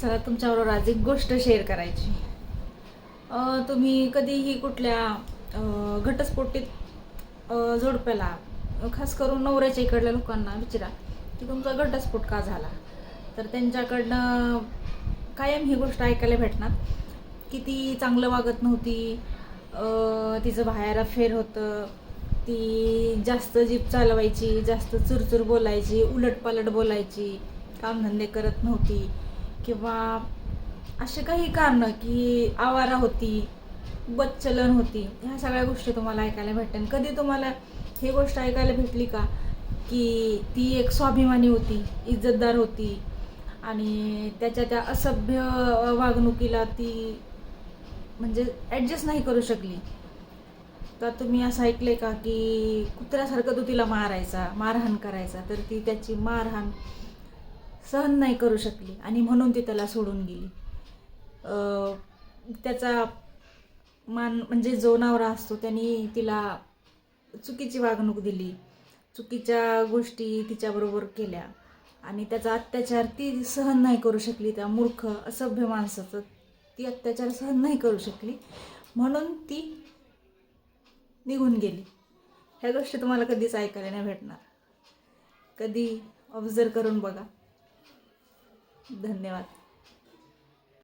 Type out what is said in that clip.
चला तुमच्याबरोबर आज एक गोष्ट शेअर करायची. तुम्ही कधीही कुठल्या घटस्फोटीत जोडप्याला खास करून नवऱ्याच्या इकडल्या लोकांना विचारा की तुमचा घटस्फोट का झाला? तर त्यांच्याकडनं कायम ही गोष्ट ऐकायला भेटणार की ती चांगलं वागत नव्हती तिचं बाहेर अफेअर होतं ती जास्त जीप चालवायची जास्त चुरचुर बोलायची उलटपालट बोलायची कामधंदे करत नव्हती. किंवा असे काही कारणं की आवारा होती बच्चलन होती ह्या सगळ्या गोष्टी तुम्हाला ऐकायला भेटतात. कधी तुम्हाला ही गोष्ट ऐकायला भेटली का? की ती एक स्वाभिमानी होती इज्जतदार होती आणि त्याच्या त्या असभ्य वागणुकीला ती म्हणजे ॲडजस्ट नाही करू शकली. तर तुम्ही असं ऐकलंय का की कुत्र्यासारखं तो तिला मारायचा मारहाण करायचा तर ती त्याची मारहाण सहन नाही करू शकली आणि म्हणून ती त्याला सोडून गेली. त्याचा मान म्हणजे जो नवरा असतो त्यांनी तिला चुकीची वागणूक दिली. चुकीच्या गोष्टी तिच्याबरोबर केल्या आणि त्याचा अत्याचार ती सहन नाही करू शकली त्या मूर्ख असभ्य माणसाचं ती अत्याचार सहन नाही करू शकली. म्हणून ती निघून गेली. ह्या गोष्टी तुम्हाला कधीच ऐकायला नाही भेटणार. कधी ऑब्झर्व करून बघा. धन्यवाद.